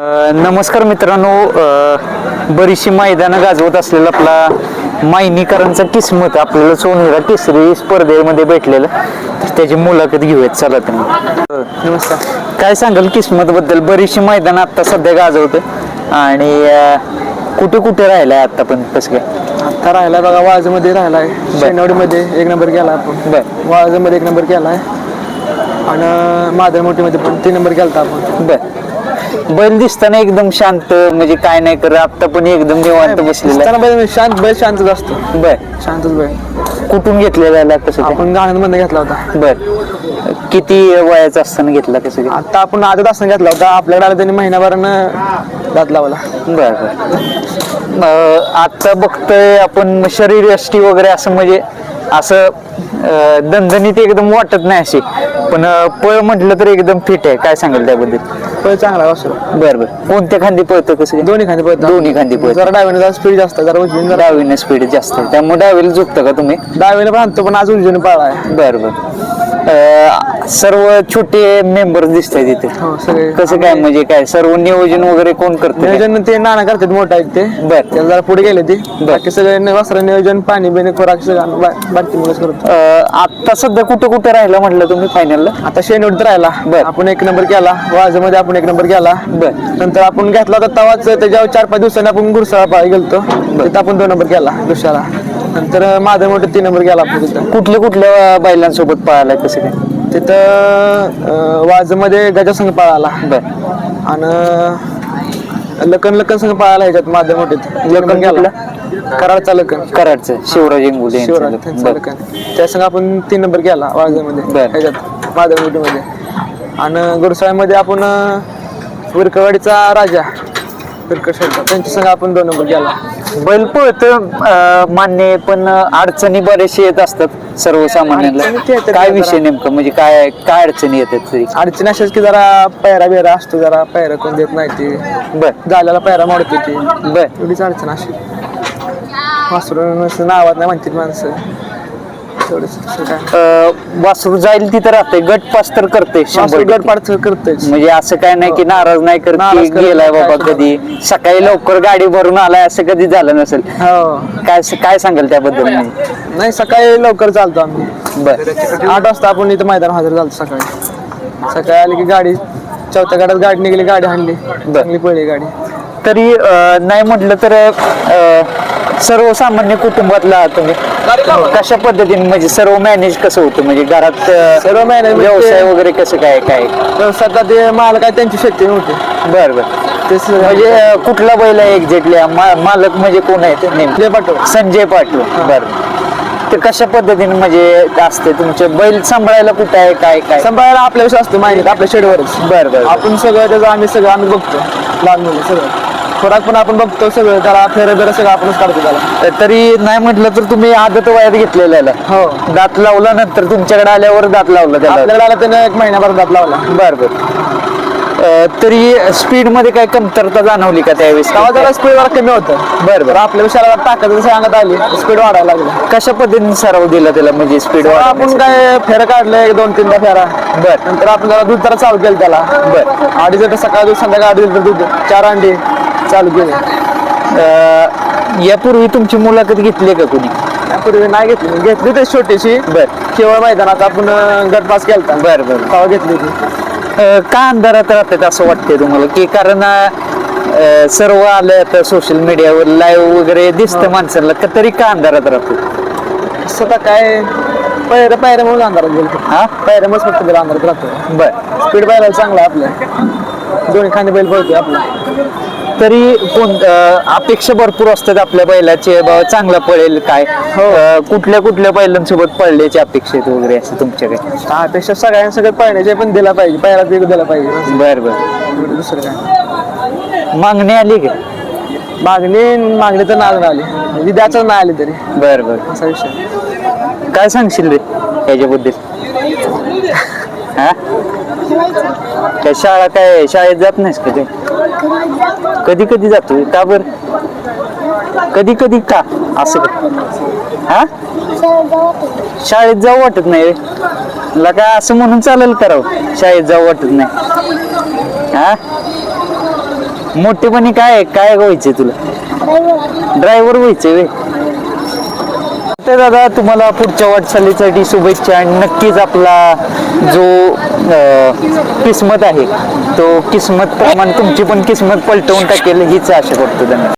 नमस्कार मित्रांनो बरीचशी मैदानं गाजवत असलेला आपला मायनीकरांचा किस्मत आपल्याला सोनेरा तिसरी स्पर्धेमध्ये भेटलेलं. तर त्याची मुलाखत घेऊयात चला तुम्ही नमस्कार. काय सांगाल किस्मत बद्दल बरीचशी मैदानं आता सध्या गाजवते आणि कुठे कुठे राहिलाय आता पण? कसं काय? आता राहिलाय बघा वाळजमध्ये राहिलाय. शेनवडीमध्ये एक नंबर केला आपण. बर. वाळजमध्ये एक नंबर केलाय आणि माधरमोठीमध्ये पण तीन नंबर केला आपण. बर. बैल दिसताना एकदम शांत म्हणजे काय नाही करत आता पण एकदम निवांत बसलेला दिसताना बैल शांत बैल शांतच असतो. आहे. बर. शांतच बैल. कुठून घेतलेला आहे कसं? आपण गाणंदमध्ये घेतला होता. बर. किती वयाचा असताना घेतला कसं काय? आता आपण आदत असताना घेतला होता. आपल्याकडे आला त्यांनी महिनाभरानं दात लावला. बर बर. अं, आता बघतोय आपण शरीर यष्टी वगैरे असं म्हणजे असं दणदणीत एकदम वाटत नाही अशी. पण पळ म्हटलं तर एकदम फिट आहे. काय सांगाल त्याबद्दल? बैल चांगला असतो बर बर. कोणत्या खांदी पळतो कसं? दोन्ही खांदे पळतो. दोन्ही खांदी पळतो. जरा डावीने जरा स्पीड जास्त जरा उजवीने जरा डावीने स्पीड जास्त. आहे त्यामुळे डावीला झुकतं का तुम्ही? डावीने पण आणतो पण आज उजवीने पळाय बर बर. अं, सर्व छोटे मेंबर दिसत आहेत तिथे हो सगळे. कसं काय म्हणजे काय? सर्व नियोजन वगैरे कोण करतं नियोजन ते नाना करतात मोठा आहेत ते. बर. त्याला जरा पुढे गेले ते. बाकी सगळे वस्त्र नियोजन पाणी बिणी खोराक सगळं बा- बाकी मुलंच करतो. आता सध्या कुठं कुठं राहिलं म्हटलं तुम्ही फायनलला आता शेनवडीत राहिला. बर. आपण एक नंबर केला. वाजमध्ये आपण एक नंबर केला. बर. नंतर आपण घेतला होता तवाच त्याच्यावर चार पाच दिवसांनी आपण गुरसाळा पाळी गेलतो. तिथं आपण दोन नंबर केला दुसऱ्याला नंतर माझं मोठं तीन नंबर आपण तिथं. कुठल्या कुठल्या बैलांसोबत पळालाय कसं काय? तिथं वाजमध्ये गजासंघ पळाला. बर. आणि लखन लखन संघ पळाला ह्याच्यात माझं मोठीत लखन गेला. कराडचा लखन. कराडचं शिवराज इंगुले यांचं. शिवराज त्यांचा बर. लखन. त्या संघ आपण तीन नंबर केला वाळजामध्ये बर. ह्याच्यात माधवमध्ये आणि गुरसाळ्यामध्ये आपण विरकवाडीचा राजा. शेळका त्यांच्या आपण दोन नंबर केला बैल पळत मान्य आहे, पण अडचणी बरेचसे येत असतात सर्वसामान्यांना. अडचणी ते येतात काय जरा. विषय नेमकं? म्हणजे काय काय अडचणी येतात तरी? अडचण अशाच की जरा पैरा बिरा असतो जरा पैरा कोण देत नाही ते. बर. झाल्याला पैरा मोडते ती. बर. एवढीच अडचण अशी. वासरून नावात नाही म्हणतात माणसं. अं, वासरू जाईल तिथं राहते गट पास तर करते शंभर वासरू टक्के. गडपाडचं करतेच म्हणजे असं काय नाही की नाराज नाही करत नाराज करत गेलाय नाही, बाबा काय कधी. सकाळी लवकर गाडी भरून आलाय असं कधी झालं नसेल. हो. काय काय सांगाल त्याबद्दल? नाही सकाळी लवकर चालतो आम्ही. बर. आठ वाजता आपण इथं मैदान हजर झालो सकाळी. सकाळी आली की गाडी चौथ्या गाड्यात गाडी निघाली गाडी हाणली. चांगली गाडी. तरी अं, नाही म्हटलं तर अं, सर्वसामान्य कुटुंबातला तुम्ही. कशा पद्धतीने म्हणजे सर्व मॅनेज कसं होतं? म्हणजे घरात सर्व manage म्हणजे- व्यवसाय वगैरे कसं काय काय? व्यवसायात ते माल काय त्यांची शेती नव्हती. बर बर. म्हणजे कुठला बैल आहे एक्झॅक्टली? मालक म्हणजे कोण आहे ते नेमके? पाठव संजय पाटील. बर. ते कशा पद्धतीने म्हणजे असते? तुमचे बैल सांभाळायला कुठं आहे काय काय? सांभाळायला आपल्या विषय असतो माहिती आपल्या शेडवरच. बर बर. आपण सगळं त्याचं आम्ही सगळं आम्ही बघतो. लहान मुलं सगळं. खोराक पण आपण बघतो सगळं त्याला फेरे बिरं सगळं आपणच काढतो त्याला. तरी नाही म्हटलं तर तुम्ही आदत वयात घेतलेला हो. दात लावला नंतर तुमच्याकडे आल्यावर दात लावला त्याला. आपल्याला आला त्यानं एक महिन्याभर दात लावला. बर बर. अं, तरी स्पीडमध्ये काय कमतरता जाणवली का त्यावेळेस? तेव्हा जरा स्पीड जरा कमी होतं. बर तर बर आपल्या विषयाला ताकद जसं अंगात आली स्पीड वाढायला लागली. कशा पद्धतीने सराव दिला त्याला म्हणजे स्पीड आपण काय फेरं काढलं एक दोन तीनदा फेरा. बर. नंतर आपण जरा दूध जरा चालू केलं त्याला. बर. अडीच लिटर सकाळ दूध संध्याकाळ अडीच लिटर दूध चार अंडी. चालू केले. यापूर्वी तुमची मुलाखत घेतली का कोणी? त्यापूर्वी नाही घेतली. घेतली ते छोटीशी. बर. केवळ मैदानात आपण अं, गट पास केलता. बर बर. तेव्हा घेतली ती अं, का अंधारात राहतात असं वाटतंय तुम्हाला? की कारण सर्व आलं आता सोशल मीडियावर लाईव्ह वगैरे दिसतं माणसाला का तरी का अंधारात राहतो स्वतः काय पैर पैऱ्यामुळे अंधारात गेलो हा? पैऱ्यामुळे फक्त गेला अंधारात राहतो. बर. स्पीड बैलाला चांगला आपल्या दोन्ही खांदे बैल पळतोय आपला. तरी कोण अं, अपेक्षा भरपूर असतात आपल्या बैलाचे बाबा चांगला पळेल काय? अं, कुठल्या कुठल्या बैलांसोबत पळल्याची अपेक्षा आहेत वगैरे असं तुमच्याकडे? त्यापेक्षा सगळ्यांसगळं पळण्याचे पण दिला पाहिजे पैरा ते दिला पाहिजे. बर बर. दुसरं काय? मागणी आली का? मागणी मागणी तर नाग आली. म्हणजे द्याचं नाही आली तरी. बर बर. असा विषय. काय सांगशील रे याच्याबद्दल हा? काय शाळा काय शाळेत जात नाहीस का ते? कधी कधी जातो. का बर? कधी कधी का? असं का हा? शाळेत जाऊ वाटत नाही रे. मला काय असं म्हणून चालेल करावं शाळेत जाऊ वाटत नाही. हा? मोठेपणी काय काय व्हायचंय तुला? ड्रायव्हर व्हायचंय वे तर दादा तुम्हाला पुढच्या वाटचालीसाठी शुभेच्छा आणि नक्कीच आपला जो अं, किस्मत आहे तो किस्मत प्रमाण तुमची पण किस्मत पलटवून टाकेल हीच आशा करतो. धन्यवाद.